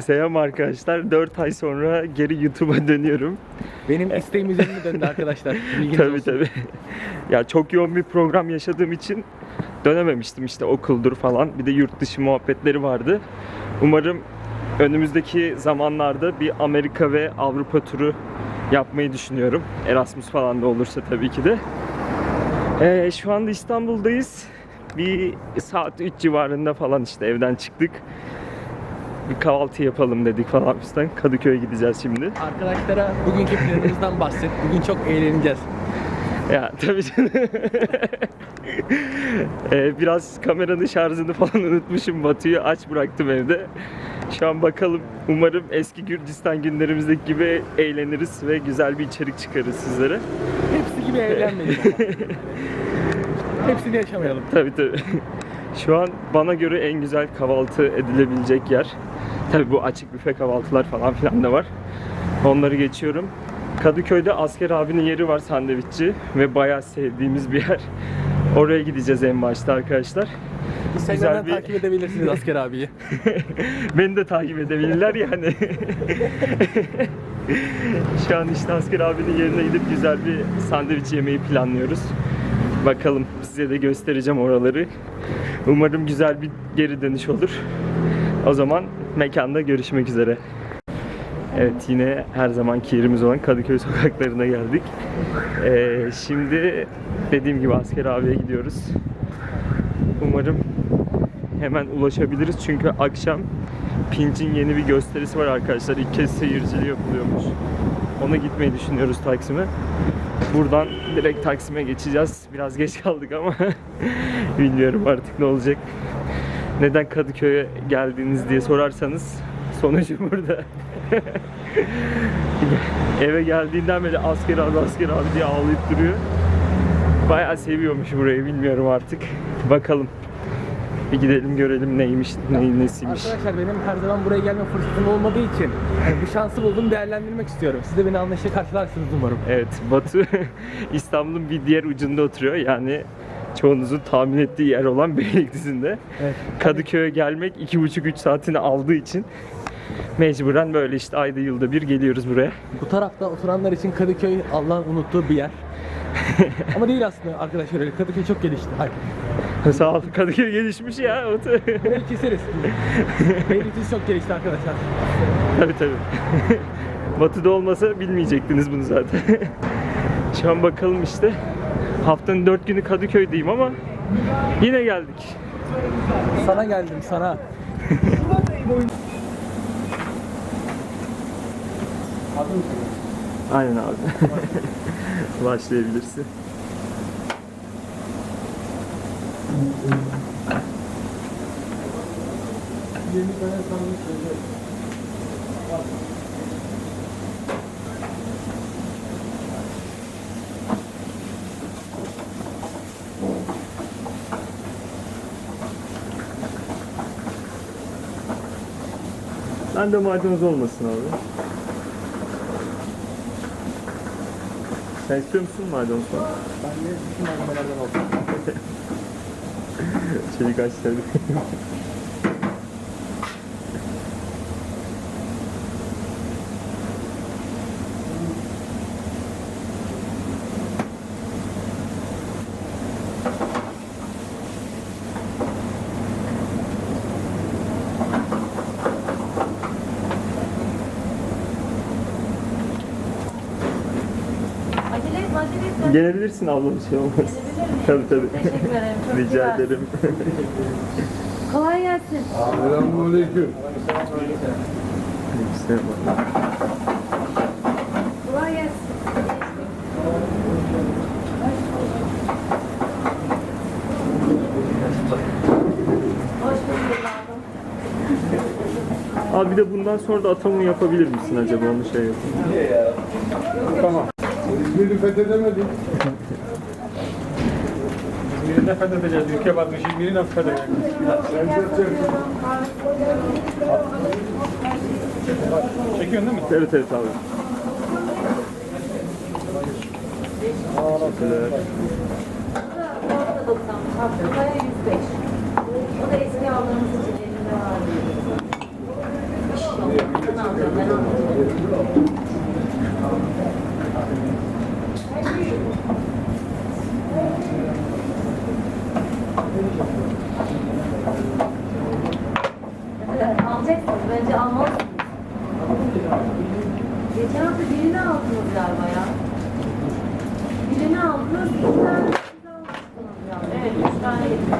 Selam arkadaşlar. 4 ay sonra geri YouTube'a dönüyorum. Benim isteğim üzerine döndü arkadaşlar. Bilginiz tabii olsun. tabii. ya çok yoğun bir program yaşadığım için dönememiştim işte okuldur falan. Bir de yurt dışı muhabbetleri vardı. Umarım önümüzdeki zamanlarda bir Amerika ve Avrupa turu yapmayı düşünüyorum. Erasmus falan da olursa tabii ki de. Ee, şu anda İstanbul'dayız. Bir saat 3 civarında falan işte evden çıktık. Bir kahvaltı yapalım dedik falan fistan. Kadıköy'e gideceğiz şimdi. Arkadaşlara bugünkü planımızdan bahset. Bugün çok eğleneceğiz. Ya tabii canım. Ee, biraz kameranın şarjını falan unutmuşum. Batu'yu aç bıraktım evde. Şu an bakalım. Umarım eski Gürcistan günlerimizdeki gibi eğleniriz ve güzel bir içerik çıkarız sizlere. Hepsi gibi eğlenmedik. Hepsini yaşamayalım. Tabii tabii. Şu an bana göre en güzel kahvaltı edilebilecek yer. Tabii bu açık büfe kahvaltılar falan filan da var. Onları geçiyorum. Kadıköy'de Asker abinin yeri var sandviççi ve bayağı sevdiğimiz bir yer. Oraya gideceğiz en başta arkadaşlar. Instagram'dan bir- takip edebilirsiniz Asker abiyi. Beni de takip edebilirler yani. Şu an işte Asker abinin yerine gidip güzel bir sandviç yemeyi planlıyoruz. Bakalım size de göstereceğim oraları. Umarım güzel bir geri dönüş olur. O zaman mekanda görüşmek üzere. Evet yine her zamanki yerimiz olan Kadıköy sokaklarına geldik. Ee, şimdi dediğim gibi Asker abiye gidiyoruz. Umarım hemen ulaşabiliriz çünkü akşam Pinç'in yeni bir gösterisi var arkadaşlar. İlk kez seyircili yapılıyormuş. Ona gitmeyi düşünüyoruz Taksim'e. Buradan direkt Taksim'e geçeceğiz. Biraz geç kaldık ama bilmiyorum artık ne olacak. Neden Kadıköy'e geldiniz diye sorarsanız sonucu burada. Eve geldiğinden beri asker abi asker abi diye ağlayıp duruyor. Bayağı seviyormuş burayı bilmiyorum artık. Bakalım. Bir gidelim görelim neymiş, neyin nesiymiş. Arkadaşlar benim her zaman buraya gelme fırsatım olmadığı için yani bu şansı buldum değerlendirmek istiyorum. Siz de beni anlayışla karşılarsınız umarım. Evet, Batu İstanbul'un bir diğer ucunda oturuyor. Yani çoğunuzun tahmin ettiği yer olan Beylikdüzü'nde. Evet. Kadıköy'e gelmek 2,5-3 saatini aldığı için mecburen böyle işte ayda yılda bir geliyoruz buraya. Bu tarafta oturanlar için Kadıköy Allah'ın unuttuğu bir yer. Ama değil aslında arkadaşlar öyle. Kadıköy çok gelişti. Hayır. Sağ ol. Kadıköy gelişmiş ya. Burayı keseriz. Beylikdüzü çok gelişti arkadaşlar. tabii tabii. Batı'da olmasa bilmeyecektiniz bunu zaten. Şu an bakalım işte. Haftanın 4 günü Kadıköy'deyim ama yine geldik. Sana geldim sana. Aynen abi. Başlayabilirsin. Ben de maydanoz olmasın abi. Sen istiyor musun maydanoz falan? Ben de bütün malzemelerden aldım. Çelik açları. Gelebilirsin abla bir şey olmaz. Tabii tabii. Teşekkür ederim. Çok Rica güzel. ederim. Kolay gelsin. Selamünaleyküm. Kolay gelsin. Hoş bulduk ablam. Abi bir de bundan sonra da atamu yapabilir misin acaba onu şey yapayım. Tamam. İzmir'i fethedemedik. İzmir'i ne fethedeceğiz? Ülke varmış, İzmir'i nasıl fethedeceğiz? Çekiyorsun değil mi? Evet evet abi. Teşekkürler. Orada 90, haftaya 105. O da eski aldığımız için elinde var. Aldınız galiba ya. Birini aldınız, iki tane siz almıştınız ya. Evet, üç tane getirdim.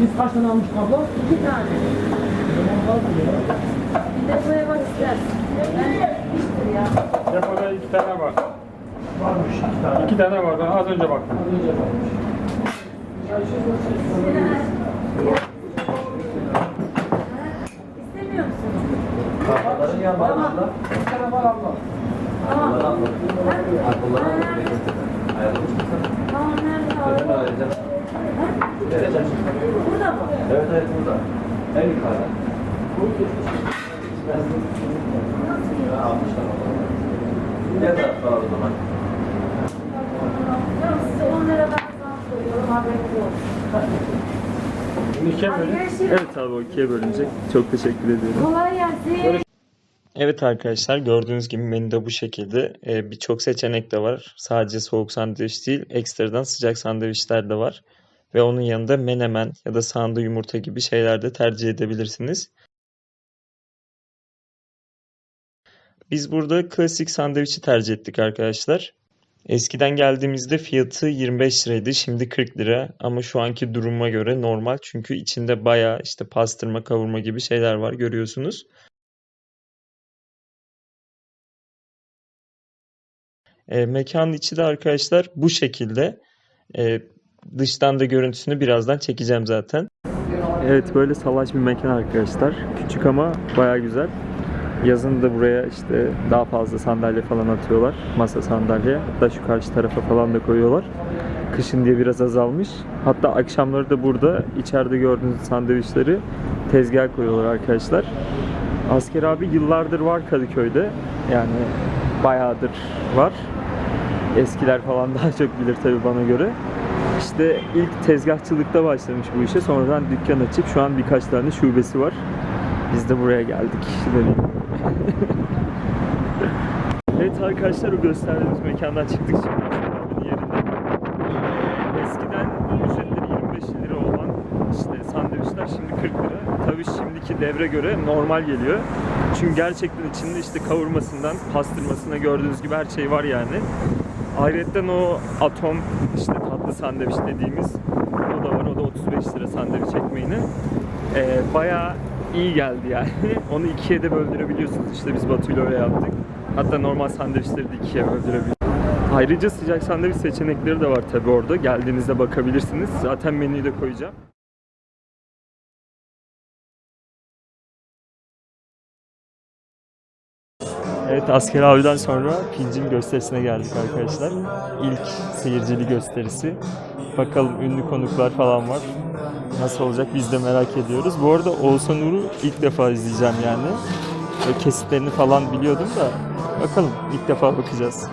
Biz kaç tane almıştık abla? İki tane. Bir de buraya bak istersin. Ben gitmiştir ya. Depoda iki tane var. Varmış iki tane. İki tane var. Ben az önce baktım. İstemiyor musunuz? Ablaların yanlarında. Tamam. Burada mı? Evet evet burada. En yukarıda. Ne tarafta o zaman? Yok, size 10 lira ben sana söylüyorum, haberiniz olsun. İkiye Hadi böyle. görüşürüz. Evet abi o ikiye bölünecek. Çok teşekkür ediyorum. Kolay gelsin. Evet arkadaşlar gördüğünüz gibi menüde bu şekilde. Ee, Birçok seçenek de var. Sadece soğuk sandviç değil, ekstradan sıcak sandviçler de var. Ve onun yanında menemen ya da sağında yumurta gibi şeyler de tercih edebilirsiniz. Biz burada klasik sandviçi tercih ettik arkadaşlar. Eskiden geldiğimizde fiyatı 25 liraydı, şimdi 40 lira. Ama şu anki duruma göre normal çünkü içinde bayağı işte pastırma, kavurma gibi şeyler var görüyorsunuz. E, mekanın içi de arkadaşlar bu şekilde. E, dıştan da görüntüsünü birazdan çekeceğim zaten. Evet böyle salaş bir mekan arkadaşlar. Küçük ama baya güzel. Yazın da buraya işte daha fazla sandalye falan atıyorlar. Masa sandalye. Hatta şu karşı tarafa falan da koyuyorlar. Kışın diye biraz azalmış. Hatta akşamları da burada içeride gördüğünüz sandviçleri tezgah koyuyorlar arkadaşlar. Asker abi yıllardır var Kadıköy'de. Yani bayağıdır var. Eskiler falan daha çok bilir tabii bana göre. İşte ilk tezgahçılıkta başlamış bu işe. Sonradan dükkan açıp şu an birkaç tane şubesi var. Biz de buraya geldik. Evet arkadaşlar o gösterdiğimiz mekandan çıktık şimdi. Yerinde. Eskiden ücretleri 25 lira olan işte sandviçler şimdi 40 lira. Tabii şimdiki devre göre normal geliyor. Çünkü gerçekten içinde işte kavurmasından pastırmasına gördüğünüz gibi her şey var yani. Ayrıca o atom işte tatlı sandviç dediğimiz o da var. O da 35 lira sandviç ekmeğine. Ee, bayağı iyi geldi yani. Onu ikiye de böldürebiliyorsunuz. İşte biz Batu'yla öyle yaptık. Hatta normal sandviçleri de ikiye böldürebiliyorsunuz. Ayrıca sıcak sandviç seçenekleri de var tabii orada. Geldiğinizde bakabilirsiniz. Zaten menüyü de koyacağım. Evet Asker abiden sonra Pincin gösterisine geldik arkadaşlar. İlk seyircili gösterisi. Bakalım ünlü konuklar falan var. Nasıl olacak biz de merak ediyoruz. Bu arada Oğuzhan Uğur'u ilk defa izleyeceğim yani. Kesitlerini falan biliyordum da bakalım ilk defa bakacağız.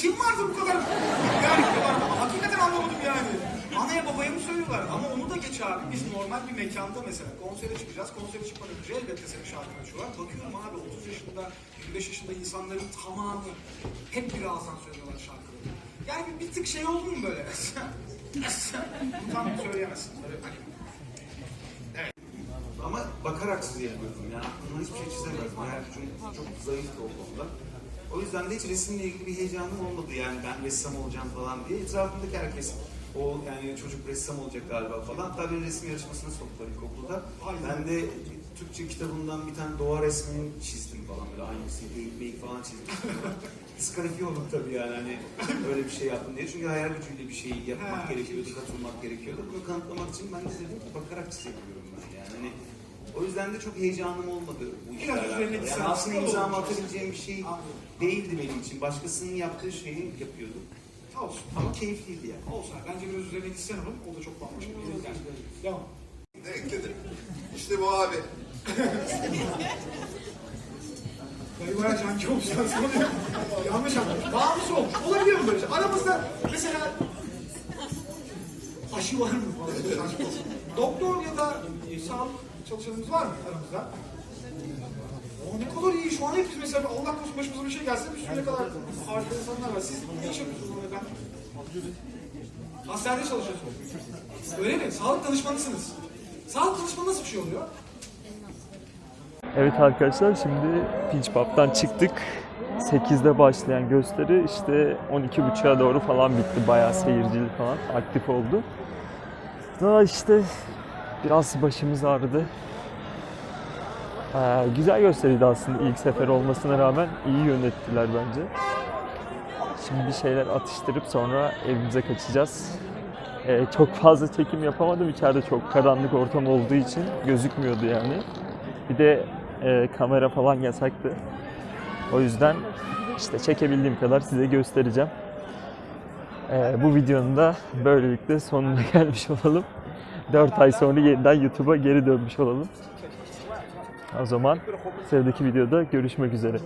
Kim vardı bu kadar? Yani. Hakikaten anlamadım yani. Anaya babaya mı söylüyorlar? Ama onu da geç abi. Biz normal bir mekanda mesela konsere çıkacağız. Konsere çıkmadan önce elbette senin şarkını açıyorlar. Bakıyorum abi 30 yaşında, 25 yaşında insanların tamamı hep bir ağızdan söylüyorlar şarkıları. Yani bir, bir tık şey oldu mu böyle? Tam söyleyemezsin. Böyle hani Ama bakarak sizi yapıyordum. Yani aklımdan hiçbir şey çizemezdim. Hayal gücüm çok zayıftı o konuda. O yüzden de hiç resimle ilgili bir heyecanım olmadı yani ben ressam olacağım falan diye. Etrafımdaki herkes o yani çocuk ressam olacak galiba falan. Hatta beni resim yarışmasına soktular ilkokulda. Ben de Türkçe kitabından bir tane doğa resmini çizdim falan böyle aynısı eğik meyik falan çizdim. Diskalifiye oldum tabii yani hani öyle bir şey yaptım diye. Çünkü hayal gücüyle bir şey yapmak gerekiyordu, katılmak gerekiyordu. Bunu kanıtlamak için ben de dedim ki bakarak çizebiliyorum o yüzden de çok heyecanım olmadı bu işle Biraz alakalı. üzerine Yani aslında olur. imzamı atabileceğim bir şey değildi benim için. Başkasının yaptığı şeyi yapıyordum. olsun. Ama keyifliydi yani. Olsun. Bence biraz üzerine gitsen onun. O da çok bambaşka bir yer. Yani. Devam. Ne ekledim? İşte bu abi. Dayı bayağı canki olmuş. Yanlış anlamış. Bağımlısı olmuş. Olabilir mi böyle şey? Aramızda mesela aşı var mı falan. böyle saçma. Doktor ya da sağlık çalışanımız var mı aramızda? O ne kadar iyi. Şu an hepimiz mesela Allah korusun başımıza bir şey gelse bir sürü ne kadar harika insanlar var. Siz ne iş yapıyorsunuz efendim? Hastanede çalışıyorsunuz. Öyle mi? Sağlık danışmanısınız. Sağlık danışmanı nasıl bir şey oluyor? Evet arkadaşlar şimdi Pinch Pub'dan çıktık. 8'de başlayan gösteri işte 12.30'a doğru falan bitti. Bayağı seyircili falan aktif oldu. Daha işte biraz başımız ağrıdı. Ee, güzel gösteriydi aslında ilk sefer olmasına rağmen iyi yönettiler bence. Şimdi bir şeyler atıştırıp sonra evimize kaçacağız. Ee, çok fazla çekim yapamadım. İçeride çok karanlık ortam olduğu için gözükmüyordu yani. Bir de e, kamera falan yasaktı. O yüzden işte çekebildiğim kadar size göstereceğim. E, bu videonun da böylelikle sonuna gelmiş olalım. 4 ay sonra yeniden YouTube'a geri dönmüş olalım. O zaman sıradaki videoda görüşmek üzere.